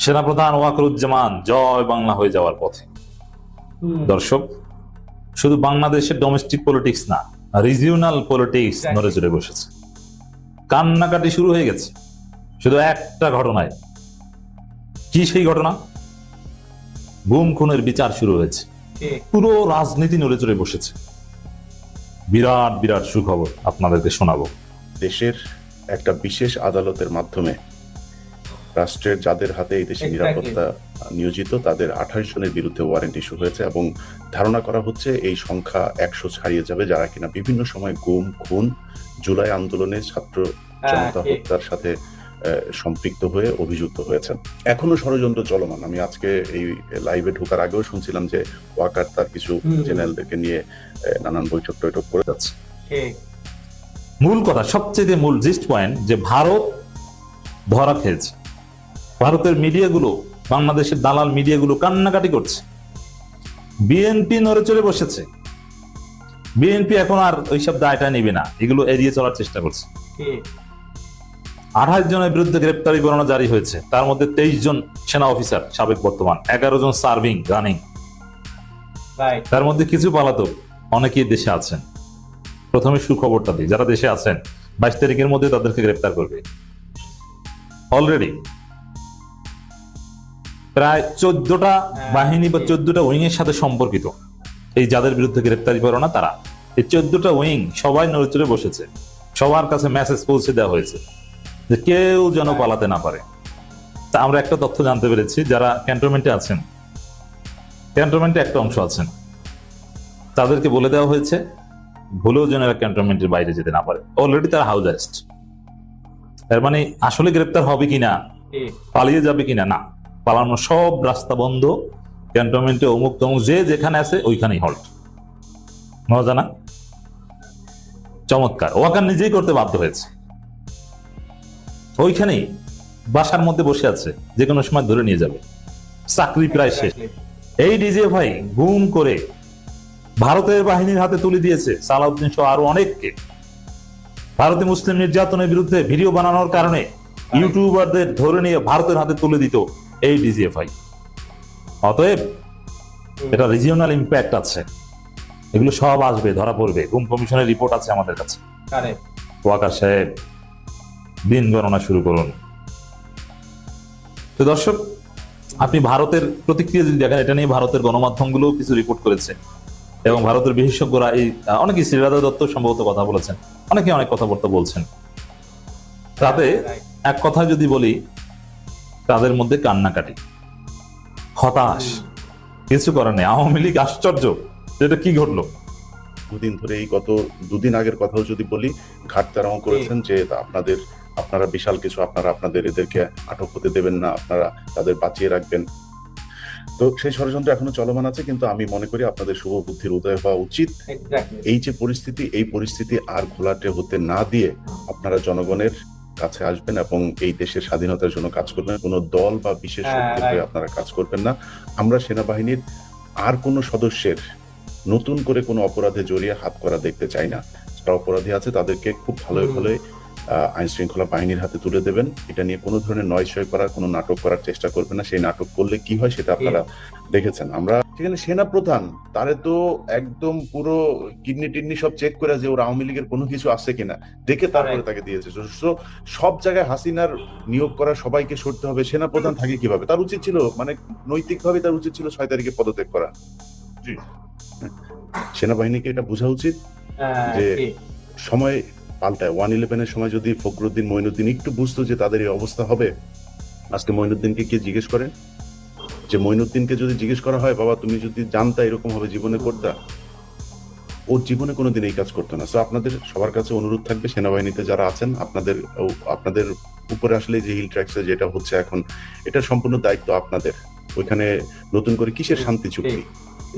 সেনাপ্রধান ওয়াকরুজ্জামান জয় বাংলা হয়ে যাওয়ার পথে। দর্শক শুধু বাংলাদেশের ডোমেস্টিক পলিটিক্স না রিজিওনাল পলিটিক্স নড়ে চড়ে বসেছে। কান্নাকাটি শুরু হয়ে গেছে। শুধু একটা ঘটনায়। কি সেই ঘটনা? গুম খুনের বিচার শুরু হয়েছে। পুরো রাজনীতি নড়ে চড়ে বসেছে। বিরাট বিরাট সুখবর আপনাদেরকে শোনাবো। দেশের একটা বিশেষ আদালতের মাধ্যমে রাষ্ট্রের যাদের হাতে এই দেশে নিরাপত্তা নিয়োজিত তাদের আঠাশ জনের বিরুদ্ধে ওয়ারেন্ট ইস্যু হয়েছে এবং ধারণা করা হচ্ছে এই সংখ্যা একশো ছাড়িয়ে যাবে যারা কিনা বিভিন্ন সময় গুম খুন জুলাই আন্দোলনে ছাত্র হ্যাঁ, জনতা হত্যার সাথে সম্পৃক্ত হয়ে অভিযুক্ত হয়েছেন। এখনও ষড়যন্ত্র চলমান। আমি আজকে এই লাইভে ঢোকার আগেও শুনছিলাম যে ওয়াকার তার কিছু। জেনারেলদেরকে নিয়ে আহ, নানান বৈঠক টৈঠক করে যাচ্ছে। মূল কথা সবচেয়ে মূল জিস্ট পয়েন্ট যে ভারত ধরা খেয়েছে ভারতের মিডিয়াগুলো বাংলাদেশের দালাল মিডিয়াগুলো কান্নাকাটি করছে। বিএনপি নড়ে চড়ে বসেছে। বিএনপি এখন আর ওইসব দায়টা নেবে না। এগুলো এড়িয়ে চলার চেষ্টা করছে। আঠাশ জনের বিরুদ্ধে গ্রেপ্তারি পরোয়ানা জারি হয়েছে। তার মধ্যে তেইশ জন সেনা অফিসার সাবেক বর্তমান। এগারো জন সার্ভিং রানিং। তার মধ্যে কিছু পালাতক অনেকেই দেশে আছেন। প্রথমে সুখবরটা দিই। যারা দেশে আছেন বাইশ তারিখের মধ্যে তাদেরকে গ্রেপ্তার করবে। অলরেডি প্রায় চোদ্দটা বাহিনী বা চোদ্দটা উইং এর সাথে সম্পর্কিত। এই যাদের বিরুদ্ধে গ্রেপ্তারি করো না তারা। এই চোদ্দটা উইং সবাই নড়ে বসেছে। সবার কাছে মেসেজ পৌঁছে দেওয়া হয়েছে যে কেউ যেন পালাতে না পারে। তা আমরা একটা তথ্য জানতে পেরেছি যারা ক্যান্টনমেন্টে আছেন ক্যান্টনমেন্টে একটা অংশ আছেন তাদেরকে বলে দেওয়া হয়েছে ভুলেও যেন এরা ক্যান্টনমেন্টের বাইরে যেতে না পারে। অলরেডি তারা হাউস অ্যারেস্ট এর মানে আসলে গ্রেপ্তার হবে কিনা পালিয়ে যাবে কিনা না। পালানোর সব রাস্তা বন্ধ ক্যান্টনমেন্টে অমুক তমুক যে যেখানে আছে ওইখানেই হল্ট মজা না? চমৎকার। ওয়াকার নিজেই করতে বাধ্য হয়েছে। ওইখানেই বাসার মধ্যে বসে আছে যে কোনো সময় ধরে নিয়ে যাবে। চাকরি প্রায় শেষ। এই ডিজে ভাই গুম করে ভারতের বাহিনীর হাতে তুলে দিয়েছে সালাউদ্দিন সহ আরও অনেককে। ভারতে মুসলিম নির্যাতনের বিরুদ্ধে ভিডিও বানানোর কারণে ইউটিউবারদের ধরে নিয়ে ভারতের হাতে তুলে দিত এই ডিজিএফআই অতএব এটা রিজিওনাল ইম্প্যাক্ট আছে। এগুলো সব আসবে ধরা পড়বে। গুম কমিশনের রিপোর্ট আছে আমাদের কাছে। ওয়াকার সাহেব দিন গণনা শুরু করুন। তো দর্শক আপনি ভারতের প্রতিক্রিয়া যদি দেখেন এটা নিয়ে ভারতের গণমাধ্যমগুলো কিছু রিপোর্ট করেছে। এবং ভারতের বিশেষজ্ঞরা এই অনেকে শ্রীরাধা দত্ত সম্ভবত কথা বলেছেন। অনেকে অনেক কথাবার্তা বলছেন। তাতে এক কথা যদি বলি তাদের মধ্যে কান্নাকাটি হতাশ। কিছু করার নেই। আওয়ামী লীগ আশ্চর্য যেটা কি ঘটলো। দুদিন ধরে এই গত দুদিন আগের কথাও যদি বলি ঘাটতারাও করেছেন যে আপনাদের আপনারা বিশাল কিছু আপনারা আপনাদের এদেরকে আটক হতে দেবেন না আপনারা তাদের বাঁচিয়ে রাখবেন। তো সেই ষড়যন্ত্র এখনও চলমান আছে কিন্তু আমি মনে করি আপনাদের শুভ বুদ্ধির উদয় হওয়া উচিত। এই যে পরিস্থিতি এই পরিস্থিতি আর ঘোলাটে হতে না দিয়ে আপনারা জনগণের কাছে আসবেন এবং এই দেশের স্বাধীনতার জন্য কাজ করবেন কোনো দল বা বিশেষ হ্যাঁ. আপনারা কাজ করবেন না আমরা সেনাবাহিনীর আর কোনো সদস্যের নতুন করে কোনো অপরাধে জড়িয়ে হাত করা দেখতে চাই না যারা অপরাধী আছে তাদেরকে খুব হুম। আইন শৃঙ্খলা বাহিনীর হাতে তুলে দেবেন। এটা নিয়ে কোনো ধরনের নয়ছয় করার কোনো নাটক করার চেষ্টা করবেন না। সেই নাটক করলে কি হয় সেটা আপনারা দেখেছেন। আমরা সেখানে সেনা প্রধান তারে তো একদম পুরো কিডনি টিডনি সব চেক করে যে ওর আওয়ামী লীগের কোনো কিছু আছে কিনা। দেখে তারপরে তাকে দিয়েছে। সব জায়গায় হাসিনার নিয়োগ করা সবাইকে সরতে হবে। সেনা প্রধান থাকে কীভাবে? তার উচিত ছিল মানে নৈতিকভাবে তার উচিত ছিল ছয় তারিখে পদত্যাগ করা। সেনাবাহিনীকে এটা বোঝা উচিত হ্যাঁ, যে- সময় পাল্টায় ওয়ান ইলেভেনের সময় যদি ফখরুদ্দিন মঈনুদ্দিন একটু বুঝতো যে তাদের এই অবস্থা হবে, আজকে মঈনুদ্দিনকে কে জিজ্ঞেস করেন? যে মঈনুদ্দিনকে যদি জিজ্ঞেস করা হয়, বাবা, তুমি যদি জানতা এরকম হবে জীবনে করতা? ওর জীবনে কোনোদিন এই কাজ করতো না। তো আপনাদের সবার কাছে অনুরোধ থাকবে, সেনাবাহিনীতে যারা আছেন, আপনাদের আপনাদের উপরে আসলে যে হিল ট্র্যাক্সে যেটা হচ্ছে এখন, এটা সম্পূর্ণ দায়িত্ব আপনাদের। ওইখানে নতুন করে কিসের শান্তি চুক্তি?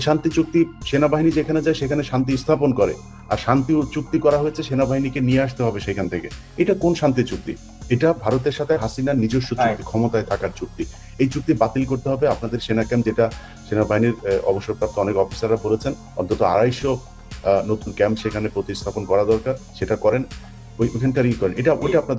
শান্তি চুক্তি সেনাবাহিনী যেখানে যায় সেখানে শান্তি স্থাপন করে। আর শান্তি চুক্তি করা হয়েছে সেনাবাহিনীকে নিয়ে আসতে হবে সেখান থেকে। এটা কোন শান্তি চুক্তি? এটা ভারতের সাথে হাসিনার নিজস্ব চুক্তি ক্ষমতায় থাকার চুক্তি। এই চুক্তি বাতিল করতে হবে আপনাদের সেনা ক্যাম্প যেটা সেনাবাহিনীর অবসরপ্রাপ্ত অনেক অফিসাররা বলেছেন। অন্তত আড়াইশো নতুন ক্যাম্প সেখানে প্রতিস্থাপন করা দরকার। সেটা করেন। ওই ওখানকার ই করেন। এটা ওইটা আপনাদের